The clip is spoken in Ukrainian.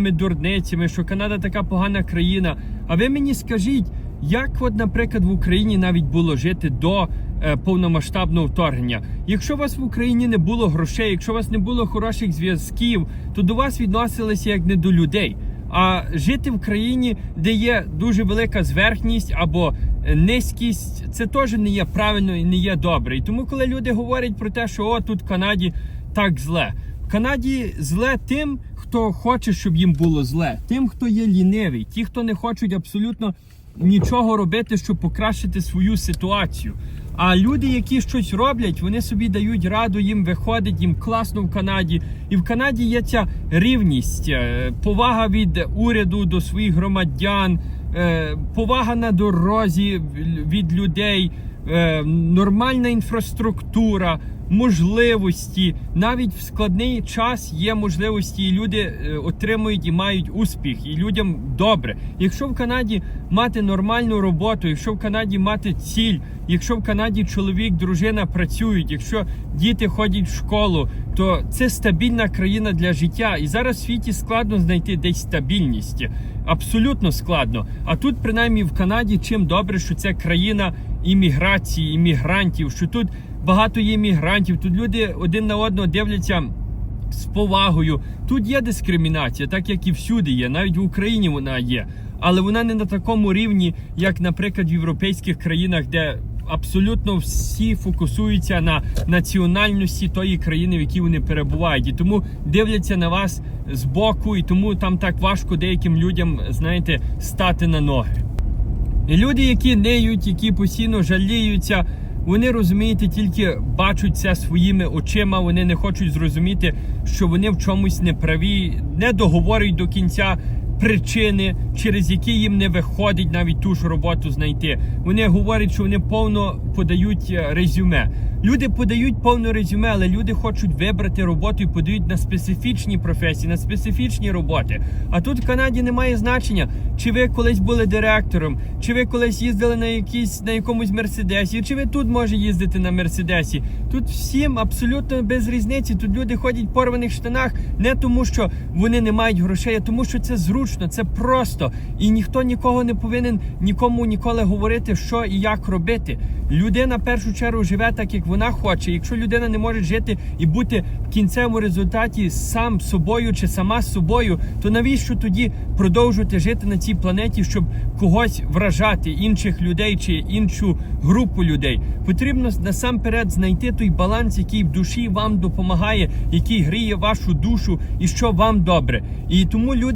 дурницями, що Канада така погана країна. А ви мені скажіть, як, от, наприклад, в Україні навіть було жити до е, повномасштабного вторгнення? Якщо у вас в Україні не було грошей, якщо у вас не було хороших зв'язків, то до вас відносилися як не до людей. А жити в країні, де є дуже велика зверхність або низькість, це теж не є правильно і не є добре. І тому, коли люди говорять про те, що о, тут в Канаді так зле. В Канаді зле тим, хто хоче, щоб їм було зле, тим, хто є лінивий, ті, хто не хочуть абсолютно нічого робити, щоб покращити свою ситуацію. А люди, які щось роблять, вони собі дають раду, їм виходить, їм класно в Канаді. І в Канаді є ця рівність, е, повага від уряду до своїх громадян, е, повага на дорозі від людей, е, нормальна інфраструктура, можливості. Навіть в складний час є можливості, і люди е, отримують і мають успіх, і людям добре. Якщо в Канаді мати нормальну роботу, якщо в Канаді мати ціль, якщо в Канаді чоловік, дружина працюють, якщо діти ходять в школу, то це стабільна країна для життя. І зараз в світі складно знайти десь стабільність. Абсолютно складно. А тут, принаймні, в Канаді, чим добре, що це країна імміграції, іммігрантів, що тут багато є іммігрантів, тут люди один на одного дивляться. З повагою тут є дискримінація, так як і всюди є, навіть в Україні вона є, але вона не на такому рівні, як, наприклад, в європейських країнах, де абсолютно всі фокусуються на національності тої країни, в якій вони перебувають, і тому дивляться на вас з боку, і тому там так важко деяким людям, знаєте, стати на ноги. Люди, які неють, які постійно жаліються, вони розумієте, тільки бачать це своїми очима. Вони не хочуть зрозуміти, що вони в чомусь неправі, не договорюють до кінця причини, через які їм не виходить навіть ту ж роботу знайти. Вони говорять, що вони повно подають е, резюме. Люди подають повне резюме, але люди хочуть вибрати роботу і подають на специфічні професії, на специфічні роботи. А тут в Канаді немає значення, чи ви колись були директором, чи ви колись їздили на якійсь на якомусь мерседесі, чи ви тут може їздити на мерседесі. Тут всім абсолютно без різниці. Тут люди ходять в порваних штанах не тому, що вони не мають грошей, а тому, що це зручно, це просто. І ніхто нікого не повинен нікому ніколи говорити, що і як робити. Людина в першу чергу живе так, як вона хоче. Якщо людина не може жити і бути в кінцевому результаті сам собою чи сама собою, то навіщо тоді продовжувати жити на цій планеті, щоб когось вражати, інших людей чи іншу групу людей? Потрібно насамперед знайти той баланс, який в душі вам допомагає, який гріє вашу душу і що вам добре. І тому люди.